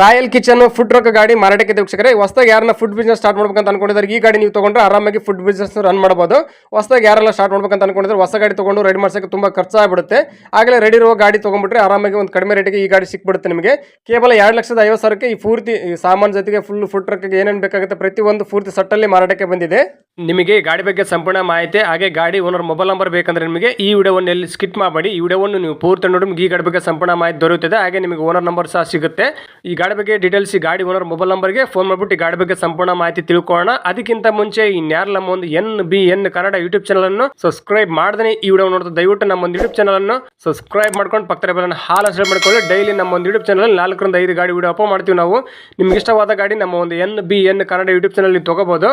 Royal kitchen food truck ಗಾಡಿ ಮಾರಾಟಕ್ಕೆ ವೀಕ್ಷಕರೇ. ಹೊಸದಾಗಿ ಯಾರನ್ನ ಫುಡ್ ಬಿಸ್ನೆಸ್ ಸ್ಟಾರ್ಟ್ ಮಾಡ್ಬೇಕಂತ ಅನ್ಕೊಂಡಿದ್ದಾರೆ, ಈ ಗಾಡಿ ನೀವು ತಗೊಂಡ್ರೆ ಆರಾಮಾಗಿ ಫುಡ್ ಬಿಸ್ನೆಸ್ ರನ್ ಮಾಡಬಹುದು. ಹೊಸದಾಗಿ ಯಾರೆಲ್ಲ ಸ್ಟಾರ್ಟ್ ಮಾಡ್ಬೇಕಂತ ಅನ್ಕೊಂಡಿದ್ರೆ ಹೊಸ ಗಾಡಿ ತಗೊಂಡು ರೆಡಿ ಮಾಡ್ಸಕ್ಕೆ ತುಂಬಾ ಖರ್ಚಾಗ್ಬಿಡುತ್ತೆ. ಆಗಲೇ ರೆಡಿ ಇರುವ ಗಾಡಿ ತಗೊಂಡ್ಬಿಟ್ರೆ ಆರಾಮಾಗಿ ಒಂದು ಕಡಿಮೆ ರೇಟಿಗೆ ಈ ಗಾಡಿ ಸಿಕ್ಬಿಡುತ್ತೆ ನಿಮಗೆ. ಕೇವಲ ಎರಡು ಲಕ್ಷದ ಐವತ್ತು ಸಾವಿರಕ್ಕೆ ಈ ಪೂರ್ತಿ ಸಾಮಾನು ಜೊತೆಗೆ ಫುಲ್ ಫುಡ್ ಟ್ರಕ್ಗೆ ಏನೇನು ಬೇಕಾಗುತ್ತೆ ಪ್ರತಿಯೊಂದು ಪೂರ್ತಿ ಸಟ್ಟಲ್ಲಿ ಮಾರಾಟಕ್ಕೆ ಬಂದಿದೆ. ನಿಮಗೆ ಗಾಡಿ ಬಗ್ಗೆ ಸಂಪೂರ್ಣ ಮಾಹಿತಿ, ಹಾಗೆ ಗಾಡಿ ಓನರ್ ಮೊಬೈಲ್ ನಂಬರ್ ಬೇಕಂದ್ರೆ ನಿಮಗೆ ಈ ವಿಡಿಯೋವನ್ನು ಎಲ್ಲಿ ಸ್ಕಿಪ್ ಮಾಡಬೇಡಿ. ಈ ವಿಡಿಯೋವನ್ನು ನೀವು ಪೂರ್ತಿ ನೋಡಿ ಈ ಗಾಡಿ ಬಗ್ಗೆ ಸಂಪೂರ್ಣ ಮಾಹಿತಿ ದೊರೆಯುತ್ತದೆ. ಹಾಗೆ ನಿಮಗೆ ಓನರ್ ನಂಬರ್ ಸಹ ಸಿಗುತ್ತೆ. ಈ ಗಾಡಿ ಬಗ್ಗೆ ಡೀಟೇಲ್ಸ್ ಗಾಡಿ ಓನರ್ ಮೊಬೈಲ್ ನಂಬರ್ಗೆ ಫೋನ್ ಮಾಡಿಬಿಟ್ಟು ಗಾಡಿ ಬಗ್ಗೆ ಸಂಪೂರ್ಣ ಮಾಹಿತಿ ತಿಳ್ಕೊಳ್ಳೋಣ. ಅದಕ್ಕಿಂತ ಮುಂಚೆ ಇನ್ಯಾರು ನಮ್ಮ ಒಂದು N B N Kannada YouTube channel ಅನ್ನು ಸಬ್ಸ್ಕ್ರೈಬ್ ಮಾಡದೇ ಈ ವಿಡಿಯೋ ನೋಡಿದ್ರೆ ದಯವಿಟ್ಟು ನಮ್ಮ ಒಂದು ಯೂಟ್ಯೂಬ್ ಚಾನಲ್ ಅನ್ನು ಸಬ್ಸ್ಕ್ರೈಬ್ ಮಾಡ್ಕೊಂಡು ಪಕ್ಕದ ಬೆಲ್ಲ ಹಾಲ್ ಹಸಿರು ಮಾಡ್ಕೊಳ್ಳಿ. ಡೈಲಿ ನಮ್ಮ ಒಂದು ಯೂಟ್ಯೂಬ್ ಚಾನಲ್ ನಾಲ್ಕರಿಂದ ಐದು ಗಾಡಿ ವಿಡಿಯೋ ಅಪ್ಲೋಡ್ ಮಾಡ್ತೀವಿ ನಾವು. ನಿಮ್ಗೆ ಇಷ್ಟವಾದ ಗಾಡಿ ನಮ್ಮ ಒಂದು N B N Kannada YouTube channel ನೀವು ತಗೋಬಹುದು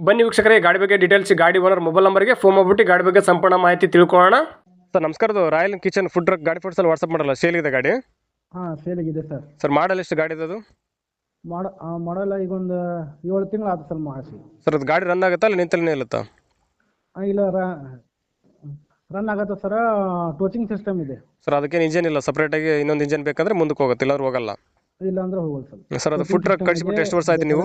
ಬನ್ನಿ ವೀಕ್ಷಕರೇ ಈ ಗಾಡಿ ಬಗ್ಗೆ ಡೀಟೇಲ್ಸ್ ಗಾಡಿ ಓನರ್ ಮೊಬೈಲ್ ನಂಬರ್ಗೆ ಫೋನ್ ಮಾಡ್ಬಿಟ್ಟು ಗಾಡಿ ಬಗ್ಗೆ ಸಂಪೂರ್ಣ ಮಾಹಿತಿ ತಿಳ್ಕೊಳ್ಳೋಣ. ಸರ್ ನಮಸ್ಕಾರ ರಾಯಲ್ ಕಿಚನ್ ಫುಡ್ ಟ್ರಕ್ ಗಾಡಿ ಫೋಟೋಸಲ್ಲಿ ವಾಟ್ಸಪ್ ಮಾಡಲ್ಲ ಸೇಲ್ ಇದೆ ಗಾಡಿ? ಹಾಂ ಇದೆ ಸರ್. ಸರ್ ಮಾಡಲ್ ಎಷ್ಟು ಗಾಡಿ ಅದು ಮಾಡ ಮಾಡಲ್ಲ ಈಗ ಒಂದು ಏಳು ತಿಂಗಳು ಆಯ್ತು ಸರ್ ಮಾಡಿಸಿ ಸರ್ ಅದು ಗಾಡಿ ರನ್ ಆಗುತ್ತಾ ಇಲ್ಲ ನಿಂತಲ್ಲೇ ನಿಲ್ಲುತ್ತಾ ಇಲ್ಲ ರನ್ ಆಗತ್ತೆ ಸರ್ ಟೋಚಿಂಗ್ ಸಿಸ್ಟಮ್ ಇದೆ. ಸರ್ ಅದಕ್ಕೇನು ಇಂಜಿನ್ ಇಲ್ಲ ಸಪ್ರೇಟಾಗಿ ಇನ್ನೊಂದು ಇಂಜಿನ್ ಬೇಕಂದ್ರೆ ಮುಂದಕ್ಕೆ ಹೋಗುತ್ತೆ ಇಲ್ಲಾಂದ್ರೆ ಹೋಗಲ್ಲ. ಇಲ್ಲ ಅಂದ್ರೆ ಹೋಗಲ್ಲ ಸರ್. ಸರ್ ಅದು ಫುಡ್ ಟ್ರಕ್ ಕಳಿಸ್ಬಿಟ್ಟು ಎಷ್ಟು ವರ್ಷ ಆಯ್ತು ನೀವು?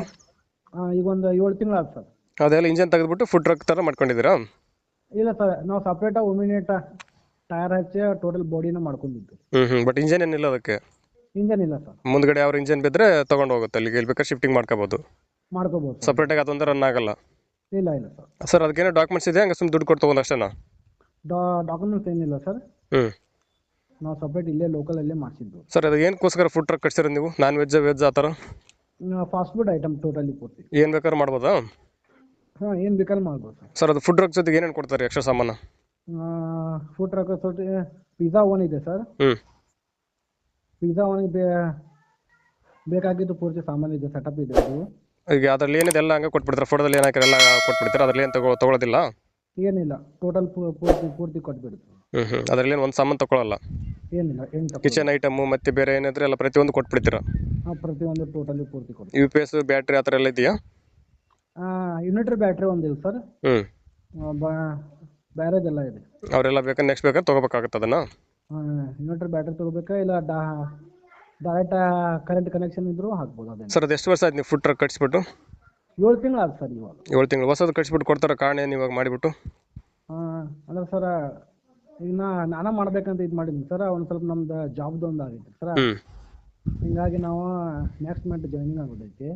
ಹಾಂ ಈಗ ಒಂದು ಏಳು ತಿಂಗಳು ಆಯ್ತು ಸರ್. ಅದೆಲ್ಲ ಇಂಜನ್ ತೆಗೆದ್ಬಿಟ್ಟು ಫುಡ್ ಟ್ರಕ್ ಥರ ಮಾಡ್ಕೊಂಡಿದ್ದೀರಾ? ಇಲ್ಲ ಸರ್ ನಾವು ಸಪ್ರೇಟಾಗಿ ಒಮಿನೇಟ ಟೈರ್ ಹಚ್ಚಿ ಟೋಟಲ್ ಬಾಡಿನ ಮಾಡ್ಕೊಂಡಿದ್ದು. ಹ್ಞೂ ಹ್ಞೂ ಬಟ್ ಇಂಜನ್ ಏನಿಲ್ಲ ಅದಕ್ಕೆ? ಇಂಜನ್ ಇಲ್ಲ ಸರ್ ಮುಂದ್ಗಡೆ ಯಾವ ಇಂಜನ್ ಬಿದ್ರೆ ತಗೊಂಡು ಹೋಗುತ್ತೆ ಅಲ್ಲಿಗೆ ಎಲ್ಲಿ ಬೇಕಾದ್ರೆ ಶಿಫ್ಟಿಂಗ್ ಮಾಡ್ಕೋಬೋದು. ಮಾಡ್ಕೋಬೋದು ಸರ್ ಸಪ್ರೇಟಾಗಿ ಅದೊಂದು ರನ್ ಆಗಲ್ಲ. ಇಲ್ಲ ಇಲ್ಲ ಸರ್ ಸರ್ ಅದಕ್ಕೇನೋ ಡಾಕ್ಯುಮೆಂಟ್ಸ್ ಇದೆ ಹಂಗೆ ಸುಮ್ಮನೆ ದುಡ್ಡು ಕೊಟ್ಟು ತೊಗೊಂಡು ಅಷ್ಟೇನಾ? ಡಾಕ್ಯುಮೆಂಟ್ಸ್ ಏನಿಲ್ಲ ಸರ್ ಹ್ಞೂ ನಾವು ಸಪ್ರೇಟ್ ಇಲ್ಲೇ ಲೋಕಲಲ್ಲೇ ಮಾಡ್ಸಿದ್ದು. ಸರ್ ಅದು ಏನಕ್ಕೋಸ್ಕರ ಫುಡ್ ಟ್ರಕ್ ಕಟ್ಸಿರೋ ನೀವು? ನಾನ್ ವೆಜ್ ವೆಜ್ ಆ ಥರ ಫಾಸ್ಟ್ ಫುಡ್ ಐಟಮ್ ಟೋಟಲಿ ಪೂರ್ತಿ ಏನು ಬೇಕಾದ್ರೂ ಮಾಡ್ಬೋದಾ? ಹಾಂ ಏನು ಬೇಕಾದ್ರೂ ಮಾಡ್ಬೋದು ಸರ್. ಸರ್ ಅದು ಫುಡ್ ಟ್ರಕ್ ಜೊತೆಗೆ ಏನೇನು ಕೊಡ್ತಾರೆ ಎಕ್ಸ್ಟ್ರಾ ಸಾಮಾನು? ಫುಡ್ ಟ್ರಕ್ ಸೊಟ್ಟಿ ಪಿಜ್ಜಾ ಒನ್ ಇದೆ ಸರ್. ಹ್ಞೂ ಪಿಜ್ಜಾ ಒನ್ಗೆ ಬೇ ಬೇಕಾಗಿದ್ದು ಪೂರ್ತಿ ಸಾಮಾನು ಇದೆ ಸೆಟಪ್ ಇದೆ ಅದು. ಈಗ ಅದ್ರಲ್ಲಿ ಏನಿದೆ ಎಲ್ಲ ಹಂಗೆ ಕೊಟ್ಬಿಡ್ತಾರೆ? ಫೋಟೋದಲ್ಲಿ ಏನು ಹಾಕಿರೋ ಎಲ್ಲ ಕೊಟ್ಬಿಡ್ತಾರೆ? ಅದ್ರಲ್ಲಿ ಏನು ತಗೋ ತೊಗೊಳೋದಿಲ್ಲ? ಏನಿಲ್ಲ ಟೋಟಲ್ ಪೂರ್ತಿ ಪೂರ್ತಿ ಕೊಟ್ಬಿಡ್ತೀವಿ ಹ್ಞೂ ಹ್ಞೂ ಅದರಲ್ಲಿ ಏನು ಒಂದು ಸಾಮಾನು ತೊಗೊಳಲ್ಲ? ಏನಿಲ್ಲ ಏನು ತಪ್ಪು ಕಿಚನ್ ಐಟಮು ಮತ್ತು ಬೇರೆ ಏನಿದ್ರೆ ಎಲ್ಲ ಪ್ರತಿಯೊಂದು ಕೊಟ್ಬಿಡ್ತೀರಾ? ಹಾಂ ಪ್ರತಿಯೊಂದು ಟೋಟಲಿ ಪೂರ್ತಿ ಕೊಡ್ತೀವಿ. ಯು ಪಿ ಎಸ್ ಬ್ಯಾಟ್ರಿ ಆ ಥರ ಎಲ್ಲ ಇದೆಯಾ? ಯೂನಿಟ್ರಿ ಬ್ಯಾಟ್ರಿ ಒಂದಿಲ್ಲ ಸರ್ ಎಲ್ಲ ಇದೆ. ಅವರೆಲ್ಲ ಬೇಕಾ ನೆಕ್ಸ್ಟ್ ಬೇಕಾದ್ರೆ ತಗೋಬೇಕಾಗುತ್ತೆ ಅದನ್ನ? ಇನ್ವರ್ಟರ್ ಬ್ಯಾಟ್ರಿ ತಗೋಬೇಕಾ ಇಲ್ಲ ಡಾ ಡೈರೆಕ್ಟ್ ಕರೆಂಟ್ ಕನೆಕ್ಷನ್ ಇದ್ರೂ ಹಾಕ್ಬೋದು ಅದನ್ನ ಸರ್ ಅದು ಎಷ್ಟು ವರ್ಷ ಆಯ್ತು ನೀವು ಫುಡ್ ಟ್ರಕ್ ಕಟ್ಸ್ಬಿಟ್ಟು? ಏಳು ತಿಂಗಳು ಆಯ್ತು ಸರ್ ಇವಾಗ. ಏಳು ತಿಂಗಳು. ಹೊಸದು ಕಟ್ಸ್ಬಿಟ್ಟು ಕೊಡ್ತಾರೆ ಕಾರಣ ಏನು ಇವಾಗ ಮಾಡಿಬಿಟ್ಟು? ಹಾಂ ಅಂದ್ರೆ ಸರ ಈಗ ನಾ ನಾನೇ ಮಾಡ್ಬೇಕಂತ ಇದು ಮಾಡಿದ್ದೀನಿ ಸರ್ ಒಂದು ಸ್ವಲ್ಪ ನಮ್ದು ಜಾಬ್ದು ಒಂದು ಆಗೈತೆ ಸರ್ ಹೀಗಾಗಿ ಹಿಂಗಾಗಿ ನಾವು ನೆಕ್ಸ್ಟ್ ಮಂತ್ ಜಾಯ್ನಿಂಗ್ ಆಗೋದೈತಿ.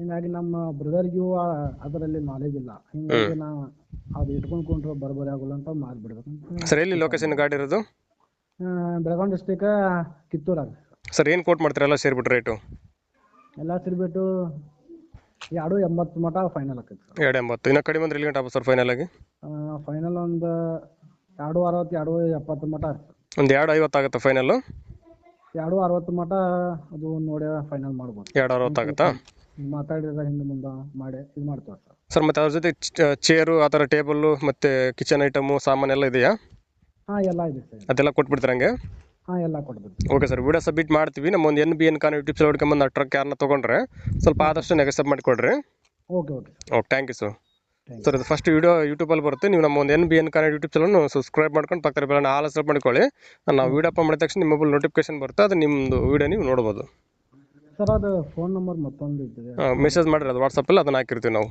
ಹಿಂಗಾಗಿ ನಮ್ಮ ಬ್ರದರ್ಗೂ ಅದರಲ್ಲಿ ನಾಲೆಜ್ ಇಲ್ಲ. ಹಿಂಗಾಗಿ ನಾ ಅದು ಇಟ್ಕೊಂಡು ಕೊಂಡ್ರೆ ಬರಬರಿ ಆಗೋಲ್ಲ ಅಂತ ಮಾರ್ಬಿಡ್ಬೇಕು ಸರ್ ಎಲ್ಲಿ ಲೊಕೇಶನ್ ಗಾಡಿ ಇರೋದು? ಬೆಳಗಾವಿ ಡಿಸ್ಟಿಕ್ ಕಿತ್ತೂರಾಗ. ಸರ್ ಏನು ಕೋಟ್ ಮಾಡ್ತೀರಲ್ಲ ಸೇರಿಬಿಟ್ಟು ರೇಟು ಎಲ್ಲ ಸೇರಿಬಿಟ್ಟು ಎರಡು ಎಂಬತ್ತು ಮಟ ಫೈನಲ್ ಆಕೈತೆ ಸರ್. ಎರಡು ಎಂಬತ್ತು. ಇನ್ನೂ ಕಡಿಮೆ ಅಂದ್ರೆ ಎಲ್ಲಿ ಗಂಟೆ ಸರ್ ಫೈನಲ್ ಆಗಿ? ಫೈನಲ್ ಒಂದು ಎರಡು ಅರವತ್ತು ಎರಡು ಎಪ್ಪತ್ತು ಮಟ ಒಂದು ಎರಡು ಐವತ್ತು ಆಗುತ್ತೆ ಫೈನಲ್ಲು ಎರಡು ಅರವತ್ತು ಮಟ ಅದು ನೋಡಿ ಫೈನಲ್ ಮಾಡ್ಬೋದು. ಎರಡು ಅರವತ್ತು ಆಗುತ್ತಾ? ಮಾತಾಡಿದ್ರೆ ಹಿಂದೆ ಮುಂದೆ ಮಾಡಿ ಇದು ಮಾಡ್ತೀವಿ ಸರ್. ಸರ್ ಮತ್ತೆ ಅದ್ರ ಜೊತೆ ಚೇರು ಆ ಥರ ಟೇಬಲ್ಲು ಮತ್ತೆ ಕಿಚನ್ ಐಟಮು ಸಾಮಾನೆಲ್ಲ ಇದೆಯಾ? ಹಾಂ ಎಲ್ಲ ಇದೆ ಸರ್. ಅದೆಲ್ಲ ಕೊಟ್ಬಿಡ್ತಾರೆ ಹಂಗೆ? ಹಾಂ ಎಲ್ಲ ಓಕೆ ಸರ್ ವಿಡಿಯೋ ಸಬ್ಮಿಟ್ ಮಾಡ್ತೀವಿ. ನಮ್ಮ ಒಂದು N B N Kannada YouTube ಸಲ ಹುಡ್ಕೊಂಬಂದು ಆ ಟ್ರಕ್ ಯಾರನ್ನ ತೊಗೊಂಡ್ರೆ ಸ್ವಲ್ಪ ಆದಷ್ಟು ನೆಗೆಸಪ್ ಮಾಡಿಕೊಡ್ರಿ. Okay okay okay thank you sir Thank sir ಇದು ಫಸ್ಟ್ ವಿಡಿಯೋ ಯೂಟ್ಯೂಬಲ್ಲಿ ಬರುತ್ತೆ. ನೀವು ನಮ್ಮ ಒಂದು N B N Kannada YouTube channel subscribe ಮಾಡ್ಕೊಂಡು ಪಕ್ಕದ ಬೆಲ್ಲ ಆಲ್ ಸಬ್ ಮಾಡ್ಕೊಳ್ಳಿ. ನಾವು ವಿಡಿಯೋ ಅಪ್ಲೋಡ್ ಮಾಡಿದ ತಕ್ಷಣ ನಿಮ್ಮ ಮೊಬೈಲ್ ನೋಟಿಫಿಕೇಶನ್ ಬರುತ್ತೆ. ಅದು ನಿಮ್ಮದು ವಿಡಿಯೋ ನೀವು ನೋಡ್ಬೋದು. ಸರ್ ಅದು ಫೋನ್ ನಂಬರ್ ಮತ್ತೊಂದು ಇದೆ ಮೆಸೇಜ್ ಮಾಡಿರಿ ಅದು ವಾಟ್ಸಪ್ಪಲ್ಲಿ ಅದನ್ನ ಹಾಕಿರ್ತೀವಿ ನಾವು.